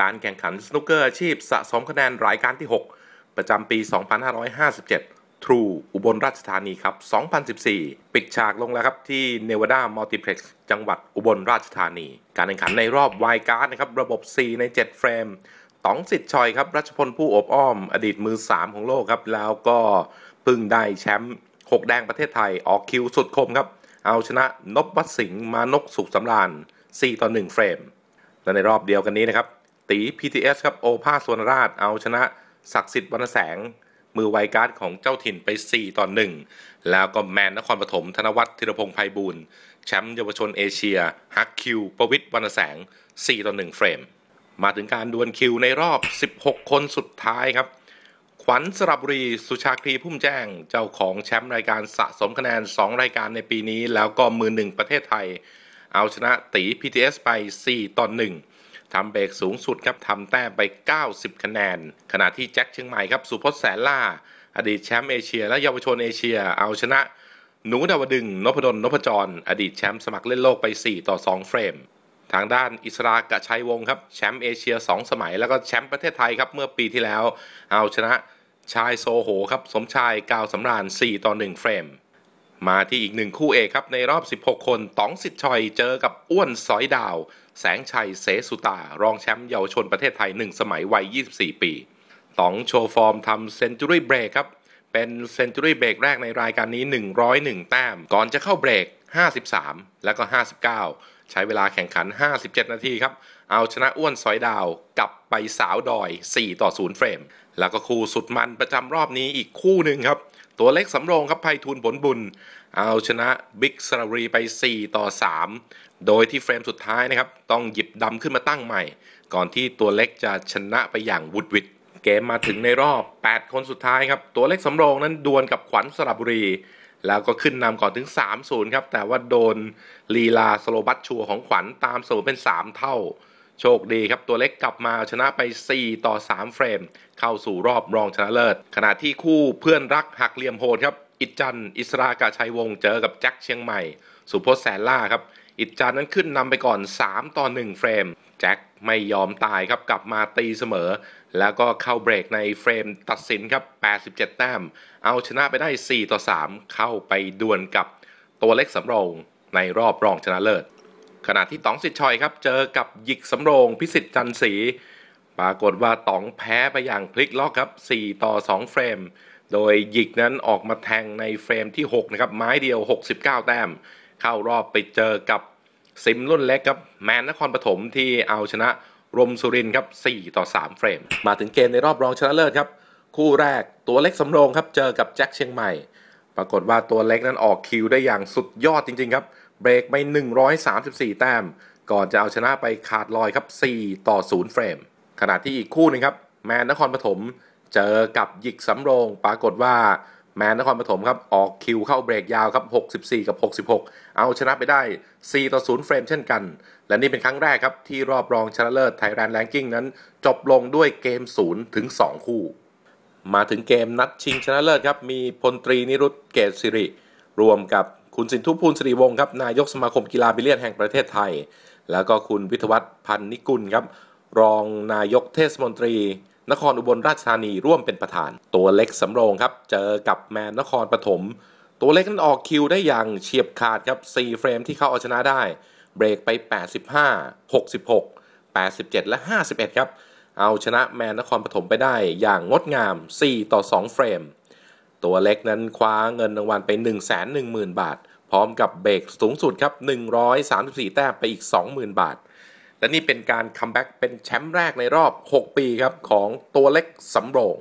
การแข่งขันสนุกเกอร์อาชีพสะสมคะแนนรายการที่ 6 ประจำปี 2557 True อุบลราชธานีครับ 2014 ปิดฉากลงแล้วครับที่เนวาดามัลติเพล็กซ์จังหวัดอุบลราชธานี การแข่งขันในรอบไวการ์ดนะครับระบบ 4 ใน 7 เฟรมต๋องสิทธิ์ชอยครับรัชพลผู้อบอ้อม อดีตมือ 3 ของโลกครับ แล้วก็พึ่งได้แชมป์6 แดงประเทศไทยออกคิวสุดคมครับ เอาชนะนบวัดสิงห์มานกสุขสำราญ4ต่อ1เฟรม และในรอบเดียวกันนี้นะครับ ตี PTS ครับโอภาสวนราชเอาชนะศักดิ์สิทธิ์วรรณแสง มือไวการ์ดของเจ้าถิ่นไป 4 ต่อ 1 แล้วก็แมนนครปฐมธนวัฒน์ธีรพงษ์ไพบูลแชมป์เยาวชนเอเชียฮักคิวประวิทย์วรรณแสง 4 ต่อ 1 เฟรม มาถึงการดวลคิวในรอบ 16 คนสุดท้ายครับ ขวัญสระบุรีสุชาครีพุ่มแจ้ง เจ้าของแชมป์รายการสะสมคะแนน 2 รายการในปีนี้ แล้วก็มือหนึ่งประเทศไทย เอาชนะตี PTS ไป 4 ต่อ 1 ทำเบรกสูงสุดครับทำแต้มไป 90 คะแนน ขณะที่แจ็คเชียงใหม่ครับสุพจน์แสนล่า อดีตแชมป์เอเชีย และเยาวชนเอเชีย เอาชนะหนูดาวดึงนพดลนพจร อดีตแชมป์สมัครเล่นโลกไป 4 ต่อ 2 เฟรม ทางด้านอิสรากะชัยวงศ์ครับแชมป์เอเชีย 2 สมัย แล้วก็แชมป์ประเทศไทยครับเมื่อปีที่แล้ว เอาชนะชายโซโหครับสมชายกาวสำราญ 4 ต่อ 1 เฟรม มาที่อีกหนึ่งคู่เอกครับ ในรอบ 16 คนต๋องสิทธิ์ชอยเจอกับอ้วนสอยดาว แสงชัยเสสุตา รองแชมป์เยาวชนประเทศไทย 1 สมัยวัย 24 ปีต๋องโชว์ฟอร์มทำเซนจูรี่เบรกครับ เป็นเซนจูรี่เบรกแรกในรายการนี้ 101 แต้ม ก่อนจะเข้าเบรก 53 แล้วก็ 59 ใช้เวลาแข่งขัน 57 นาทีครับ เอาชนะอ้วนสอยดาวกลับไปสาวดอย 4 ต่อ 0 เฟรม แล้วก็คู่สุดมันประจำรอบนี้อีกคู่หนึ่งครับ ตัวเล็กสำโรงครับไพฑูรย์ผลบุญ เอาชนะบิ๊กสระบุรีไป 4 ต่อ 3 โดยที่เฟรมสุดท้ายนะครับ ต้องหยิบดำขึ้นมาตั้งใหม่ ก่อนที่ตัวเล็กจะชนะไปอย่างวุดวิดเกมมาถึงในรอบ 8 คนสุดท้ายครับ ตัวเล็กสำโรงนั้นดวลกับขวัญสระบุรี แล้วก็ขึ้นนำก่อนถึง 3-0 ครับ แต่ว่าโดนลีลาสโลบัตชัวของขวัญตามเสมอเป็น 3 เท่า โชคดีครับ ตัวเล็กกลับมาชนะไป 4 ต่อ 3 เฟรม เข้าสู่รอบรองชนะเลิศ ขณะที่คู่เพื่อนรักหักเหลี่ยมโหดครับ อิจจัน อิสรากาชัยวงเจอกับแจ็คเชียงใหม่ สุพจน์แสนล่าครับ อิจจันนั้นขึ้นนำไปก่อน 3 ต่อ 1 เฟรม แจ็คไม่ยอมตายครับกลับมาตีเสมอ แล้วก็เข้าเบรกในเฟรมตัดสินครับ 87 แต้ม เอาชนะไปได้ 4 ต่อ 3 เข้าไปดวลกับตัวเล็กสำโรงในรอบรองชนะเลิศ ขณะที่ต๋องสิทธิ์ชอยครับ เจอกับหยิกสำโรงพิสิทธิ์จันทร์ศรีปรากฏว่าต๋องแพ้ไปอย่างพลิกล็อกครับ 4 ต่อ 2 เฟรม โดยหยิกนั้นออกมาแทงในเฟรมที่ 6 นะครับ ไม้เดียว 69 แต้ม เข้ารอบไปเจอกับซิมรุ่นเล็กครับแมนนครปฐมที่เอาชนะ รมสุรินครับ4ต่อ 3 เฟรม มาถึงเกมในรอบรองชนะเลิศครับ คู่แรกตัวเล็กสำโรงครับ เจอกับแจ็คเชียงใหม่ ปรากฏว่าตัวเล็กนั้นออกคิวได้อย่างสุดยอดจริง ๆ ครับ เบรกไป 134 แต้ม ก่อนจะเอาชนะไปขาดลอยครับ 4 ต่อ 0 เฟรม ขณะที่อีกคู่หนึงครับ แมนนครปฐมเจอกับหยิกสำโรง ปรากฏว่า แมนนครปฐมครับ ออกคิวเข้าเบรกยาวครับ 64 กับ 66 เอาชนะไปได้ 4 ต่อ 0 เฟรมเช่นกัน และนี่เป็นครั้งแรกครับ ที่รอบรองชนะเลิศไทยแลนด์แรงกิ้งนั้น จบลงด้วยเกม 0 ถึง 2 คู่ มาถึงเกมนัดชิงชนะเลิศครับ มีพลตรีนิรุตเกตสิริ รวมกับคุณสินทุพูลสิริวงศ์ครับนายกสมาคมกีฬาบิเลียนแห่งประเทศไทย แล้วก็คุณวิทวัฒน์พันนิกุลครับรองนายกเทศมนตรี นครอุบลราชธานีร่วมเป็นประธาน ตัวเล็กสำโรงครับ เจอกับแมนนครปฐมตัวเล็กนั้นออกคิวได้อย่างเฉียบขาดครับ4เฟรมที่เขาเอาชนะได้ เบรกไป 85 66 87 และ 51 ครับ เอาชนะแมนนครปฐมไปได้อย่างงดงาม 4 ต่อ 2 เฟรม ตัวเล็กนั้นคว้าเงินรางวัลไป 1 1 0 0 0 0 บาท พร้อมกับเบรกสูงสุดครับ 134 แต้มไปอีก 20,000 บาท และนี่เป็นการคัมแบ็กเป็นแชมป์แรกในรอบ 6 ปีครับของตัวเล็กสำโรง